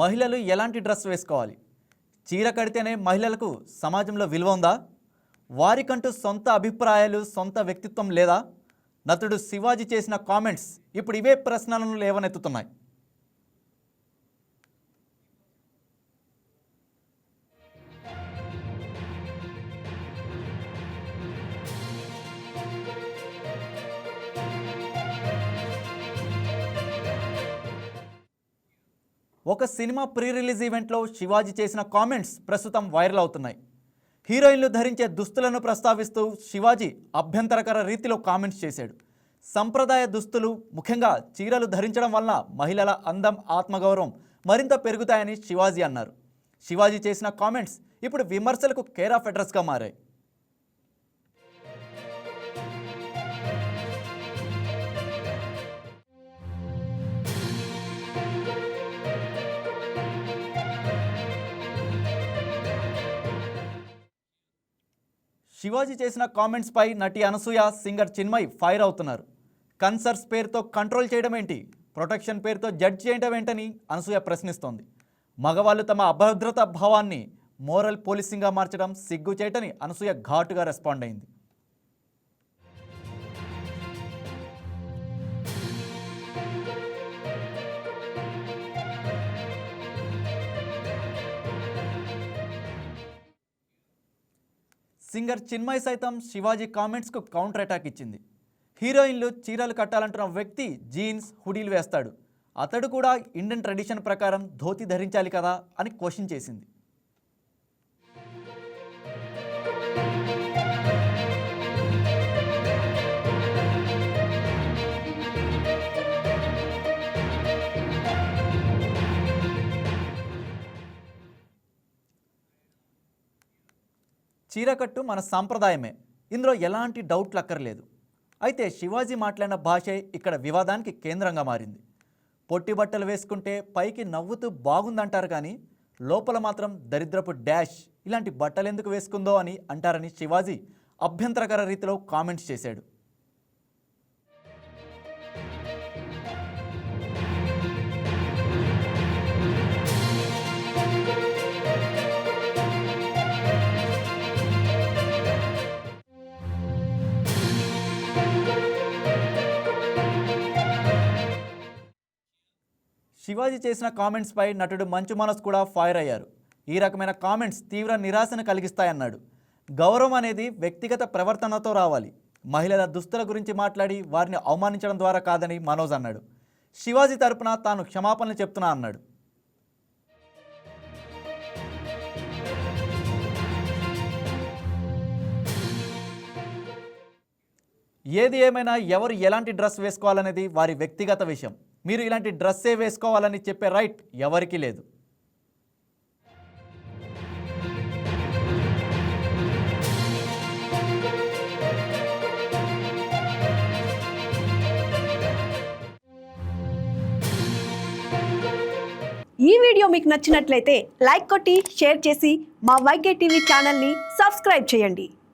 మహిళలు ఎలాంటి డ్రెస్ వేసుకోవాలి? చీర కడితేనే మహిళలకు సమాజంలో విలువ ఉందా? వారికంటూ సొంత అభిప్రాయాలు సొంత వ్యక్తిత్వం లేదా? నటుడు శివాజీ చేసిన కామెంట్స్ ఇప్పుడు ఇవే ప్రశ్నలను లేవనెత్తుతున్నాయి. ఒక సినిమా ప్రీ రిలీజ్ ఈవెంట్లో శివాజీ చేసిన కామెంట్స్ ప్రస్తుతం వైరల్ అవుతున్నాయి. హీరోయిన్లు ధరించే దుస్తులను ప్రస్తావిస్తూ శివాజీ అభ్యంతరకర రీతిలో కామెంట్స్ చేశాడు. సంప్రదాయ దుస్తులు ముఖ్యంగా చీరలు ధరించడం వల్ల మహిళల అందం ఆత్మగౌరవం మరింత పెరుగుతాయని శివాజీ అన్నారు. శివాజీ చేసిన కామెంట్స్ ఇప్పుడు విమర్శలకు కేర్ ఆఫ్ అడ్రస్గా మారాయి. శివాజీ చేసిన కామెంట్స్ పై నటి అనసూయ సింగర్ చిన్మయ్ ఫైర్ అవుతున్నారు. కన్సర్స్ పేరుతో కంట్రోల్ చేయడం ఏంటి ప్రొటెక్షన్ పేరుతో జడ్జ్ చేయడం ఏంటని అనసూయ ప్రశ్నిస్తోంది. మగవాళ్ళు తమ అభద్రత భావాన్ని మోరల్ పోలీసింగ్గా మార్చడం సిగ్గు చేయటని అనసూయ ఘాటుగా రెస్పాండ్ అయింది. సింగర్ చిన్మయ్ సైతం శివాజీ కామెంట్స్కు కౌంటర్ అటాక్ ఇచ్చింది. హీరోయిన్లు చీరలు కట్టాలంటున్న వ్యక్తి జీన్స్ హుడీలు వేస్తాడు. అతడు కూడా ఇండియన్ ట్రెడిషన్ ప్రకారం ధోతి ధరించాలి కదా అని క్వశ్చన్ చేసింది. చీరకట్టు మన సాంప్రదాయమే. ఇందులో ఎలాంటి డౌట్లు అక్కర్లేదు. అయితే శివాజీ మాట్లాడిన భాషే ఇక్కడ వివాదానికి కేంద్రంగా మారింది. పొట్టి బట్టలు వేసుకుంటే పైకి నవ్వుతూ బాగుందంటారు కానీ లోపల మాత్రం దరిద్రపు డాష్ ఇలాంటి బట్టలు ఎందుకు వేసుకుందో అని అంటారని శివాజీ అభ్యంతరకర రీతిలో కామెంట్స్ చేశాడు. శివాజీ చేసిన కామెంట్స్పై నటుడు మంచు మనోజ్ కూడా ఫైర్ అయ్యారు. ఈ రకమైన కామెంట్స్ తీవ్ర నిరాశను కలిగిస్తాయన్నాడు. గౌరవం అనేది వ్యక్తిగత ప్రవర్తనతో రావాలి. మహిళల దుస్తుల గురించి మాట్లాడి వారిని అవమానించడం ద్వారా కాదని మనోజ్ అన్నాడు. శివాజీ తరపున తాను క్షమాపణలు చెప్తున్నా అన్నాడు. ఏది ఏమైనా ఎవరు ఎలాంటి డ్రెస్ వేసుకోవాలనేది వారి వ్యక్తిగత విషయం. మీరు ఇలాంటి డ్రెస్సే వేసుకోవాలని చెప్పే రైట్ ఎవరికీ లేదు. ఈ వీడియో మీకు నచ్చినట్లయితే లైక్ కొట్టి షేర్ చేసి మా వైకే టీవీ ఛానల్ని సబ్స్క్రైబ్ చేయండి.